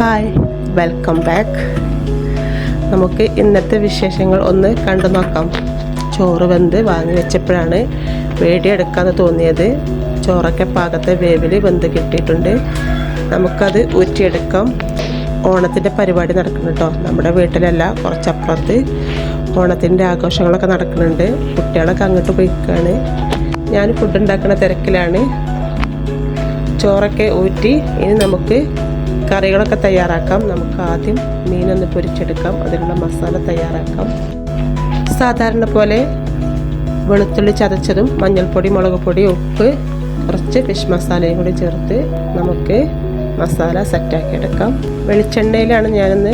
Hi welcome back നമുക്ക് ഇന്നത്തെ വിശേഷങ്ങൾ ഒന്ന് കണ്ടു നോക്കാം. ചോറ് വെന്ത് വാങ്ങി വെച്ചപ്പോഴാണ് വേടിയെടുക്കാമെന്ന് തോന്നിയത്. ചോറൊക്കെ പാകത്തെ വേവിൽ വെന്ത് കിട്ടിയിട്ടുണ്ട്. നമുക്കത് ഊറ്റിയെടുക്കാം. ഓണത്തിന്റെ പരിപാടി നടക്കുന്നു കേട്ടോ നമ്മുടെ വീട്ടിലല്ല കുറച്ചപ്പുറത്ത് ഓണത്തിന്റെ ആഘോഷങ്ങളൊക്കെ നടക്കുന്നുണ്ട്. കുട്ടികളൊക്കെ അങ്ങോട്ട് പോയിക്കാണ്. ഞാൻ ഫുഡ് ഉണ്ടാക്കുന്ന തിരക്കിലാണ്. ചോറൊക്കെ ഊറ്റി ഇനി നമുക്ക് കറികളൊക്കെ തയ്യാറാക്കാം. നമുക്ക് ആദ്യം മീനൊന്ന് പൊരിച്ചെടുക്കാം. അതിനുള്ള മസാല തയ്യാറാക്കാം. സാധാരണ പോലെ വെളുത്തുള്ളി ചതച്ചതും മഞ്ഞൾപ്പൊടി മുളക് പൊടി ഉപ്പ് കുറച്ച് ഫിഷ് മസാലയും കൂടി ചേർത്ത് നമുക്ക് മസാല സെറ്റാക്കി എടുക്കാം വെളിച്ചെണ്ണയിലാണ് ഞാനിന്ന്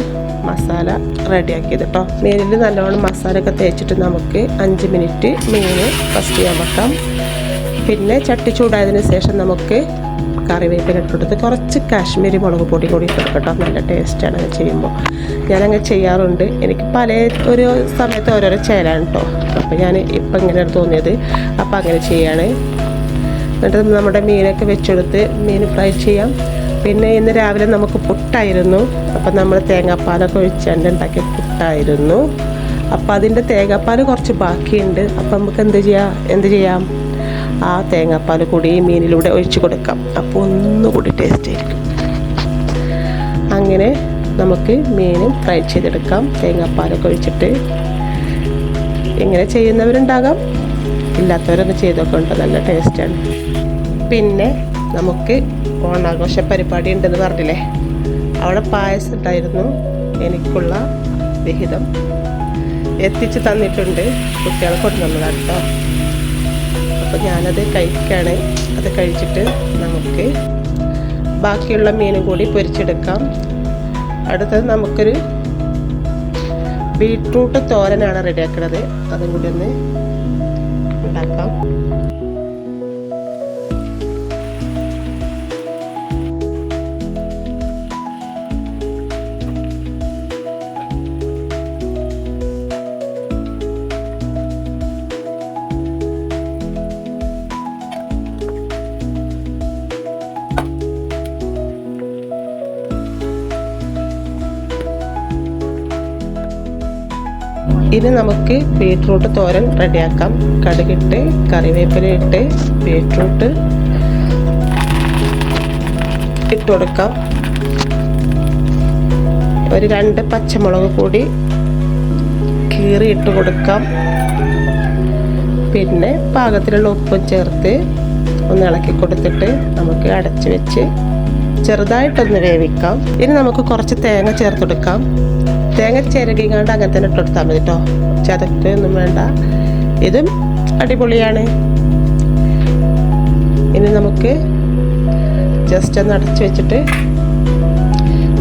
മസാല റെഡിയാക്കിയത് കേട്ടോ. മീനിൽ നല്ലോണം മസാല ഒക്കെ തേച്ചിട്ട് നമുക്ക് അഞ്ച് മിനിറ്റ് മീൻ ഫസ്റ്റ് ചെയ്യാൻ വെക്കാം. പിന്നെ ചട്ടി ചൂടായതിനു ശേഷം നമുക്ക് കറിവേപ്പില ഇട്ടെടുത്ത് കുറച്ച് കാശ്മീരി മുളക് പൊടി കൂടി ഇട്ടെടുക്കട്ടോ നല്ല ടേസ്റ്റാണ് അങ്ങനെ ചെയ്യുമ്പോൾ. ഞാനങ്ങനെ ചെയ്യാറുണ്ട്. എനിക്ക് പല ഒരു സമയത്ത് ഓരോരോ ചേലാണ് കേട്ടോ. അപ്പോൾ ഞാൻ ഇപ്പം ഇങ്ങനെ തോന്നിയത്. അപ്പോൾ അങ്ങനെ ചെയ്യാണ്. എന്നിട്ട് നമ്മുടെ മീനൊക്കെ വെച്ചെടുത്ത് മീൻ ഫ്രൈ ചെയ്യാം. പിന്നെ ഇന്ന് രാവിലെ നമുക്ക് പുട്ടായിരുന്നു. അപ്പം നമ്മൾ തേങ്ങാപ്പാലൊക്കെ ഒഴിച്ചാണ്ട് ഉണ്ടാക്കിയ പുട്ടായിരുന്നു. അപ്പം അതിന്റെ തേങ്ങാപ്പാൽ കുറച്ച് ബാക്കിയുണ്ട്. അപ്പം നമുക്ക് എന്ത് ചെയ്യാം എന്ത് ചെയ്യാം? ആ തേങ്ങാപ്പാൽ കൂടി ഈ മീനിലൂടെ ഒഴിച്ച് കൊടുക്കാം. അപ്പോൾ ഒന്നുകൂടി ടേസ്റ്റ് ആയിരിക്കും. അങ്ങനെ നമുക്ക് മീനും ഫ്രൈ ചെയ്തെടുക്കാം. തേങ്ങാപ്പാലൊക്കെ ഒഴിച്ചിട്ട്. ഇങ്ങനെ ചെയ്യുന്നവരുണ്ടാകാം. ഇല്ലാത്തവരൊന്ന് ചെയ്തൊക്കെ ഉണ്ട്. നല്ല ടേസ്റ്റാണ് പിന്നെ നമുക്ക് ഓണാഘോഷ പരിപാടി ഉണ്ടെന്ന് പറഞ്ഞില്ലേ? അവിടെ പായസം ഉണ്ടായിരുന്നു. എനിക്കുള്ള വിഹിതം എത്തിച്ച് തന്നിട്ടുണ്ട്. കുട്ടികളെ കൊണ്ടുവന്നതാണ് കേട്ടോ. അപ്പോൾ ഞാനത് കഴിക്കുകയാണ് അത് കഴിച്ചിട്ട് നമുക്ക് ബാക്കിയുള്ള മീനും കൂടി പൊരിച്ചെടുക്കാം. അടുത്തത് നമുക്കൊരു ബീട്രൂട്ട് തോരനാണ് റെഡിയാക്കുന്നത് അതും കൂടി ഒന്ന് ഉണ്ടാക്കാം. ഇനി നമുക്ക് ബീട്രൂട്ട് തോരൻ റെഡിയാക്കാം. കടുകിട്ട് കറിവേപ്പില ഇട്ട് ബീട്രൂട്ട് ഇട്ട് കൊടുക്കാം. ഒരു രണ്ട് പച്ചമുളക് കൂടി കീറി ഇട്ട് കൊടുക്കാം. പിന്നെ പാകത്തിലുള്ള ഉപ്പും ചേർത്ത് ഒന്ന് ഇളക്കി കൊടുത്തിട്ട് നമുക്ക് അടച്ച് വെച്ച് ചെറുതായിട്ടൊന്ന് വേവിക്കാം. ഇനി നമുക്ക് കുറച്ച് തേങ്ങ ചേർത്തെടുക്കാം. തേങ്ങ ചിരകിങ്ങാണ്ട് അങ്ങനെ തന്നെ ഇട്ടെടുത്താൽ മതി കേട്ടോ ചതക്കൊന്നും വേണ്ട. ഇതും അടിപൊളിയാണ്. ഇനി നമുക്ക് ജസ്റ്റ് ഒന്ന് അടച്ചു വെച്ചിട്ട്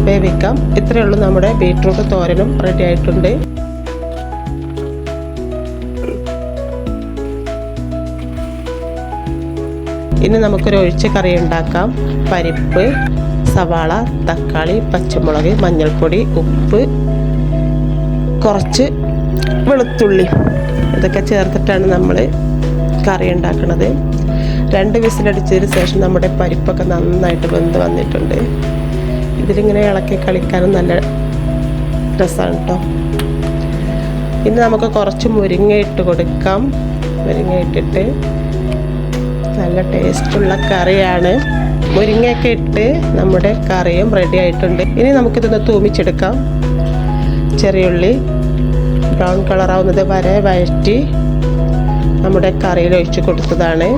വേവിക്കാം. ഇത്രയേ ഉള്ളൂ നമ്മുടെ ബീട്രൂട്ട് തോരനും റെഡി ആയിട്ടുണ്ട്. ഇനി നമുക്കൊരു ഒഴിച്ച കറി ഉണ്ടാക്കാം. പരിപ്പ് സവാള തക്കാളി പച്ചമുളക് മഞ്ഞൾപ്പൊടി ഉപ്പ് കുറച്ച് വെളുത്തുള്ളി. ഇതൊക്കെ ചേർത്തിട്ടാണ് നമ്മൾ കറി ഉണ്ടാക്കുന്നത് രണ്ട് വിസിലടിച്ചതിന് ശേഷം നമ്മുടെ പരിപ്പൊക്കെ നന്നായിട്ട് വെന്ത് വന്നിട്ടുണ്ട്. ഇതിലിങ്ങനെ ഇളക്കി കളിക്കാനും നല്ല രസമാണ് കേട്ടോ ഇനി നമുക്ക് കുറച്ച് മുരിങ്ങ ഇട്ട് കൊടുക്കാം. മുരിങ്ങ ഇട്ടിട്ട് നല്ല ടേസ്റ്റുള്ള കറിയാണ്. മുരിങ്ങയൊക്കെ ഇട്ട് നമ്മുടെ കറിയും റെഡി ആയിട്ടുണ്ട്. ഇനി നമുക്കിതൊന്ന് തൂമിച്ചെടുക്കാം. ചെറിയുള്ളി ബ്രൗൺ കളറാവുന്നത് വരെ വഴറ്റി നമ്മുടെ കറിയിൽ ഒഴിച്ചു കൊടുത്തതാണ്.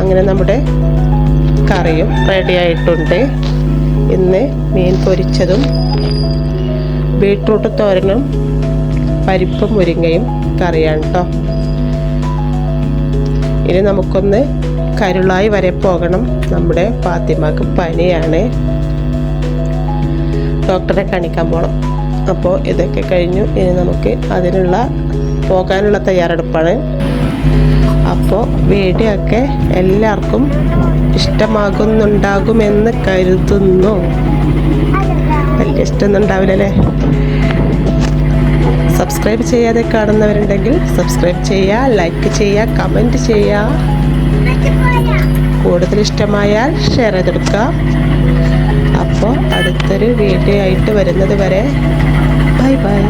അങ്ങനെ നമ്മുടെ കറിയും റെഡി ആയിട്ടുണ്ട്. ഇന്ന് മീൻ പൊരിച്ചതും ബീട്രൂട്ട് തോരനും പരിപ്പും മുരിങ്ങയും കറിയാണ് കേട്ടോ ഇനി നമുക്കൊന്ന് കരുളായി വരെ പോകണം. നമ്മുടെ ഫാത്തിമാക്ക് പനിയാണ്. ഡോക്ടറെ കാണിക്കാൻ പോകണം അപ്പോൾ ഇതൊക്കെ കഴിഞ്ഞു. ഇനി നമുക്ക് അതിനുള്ള പോകാനുള്ള തയ്യാറെടുപ്പാണ്. അപ്പോൾ വീഡിയോക്കെ എല്ലാവർക്കും ഇഷ്ടമാകുന്നുണ്ടാകുമെന്ന് കരുതുന്നു. വലിയ ഇഷ്ടമൊന്നും ഉണ്ടാവില്ലല്ലേ? സബ്സ്ക്രൈബ് ചെയ്യാതെ കാണുന്നവരുണ്ടെങ്കിൽ സബ്സ്ക്രൈബ് ചെയ്യുക ലൈക്ക് ചെയ്യുക കമന്റ് ചെയ്യുക. കൂടുതൽ ഇഷ്ടമായാൽ ഷെയർ ചെയ്തെടുക്കുക. അപ്പോൾ അടുത്തൊരു വീഡിയോ ആയിട്ട് വരുന്നത് വരെ. Bye bye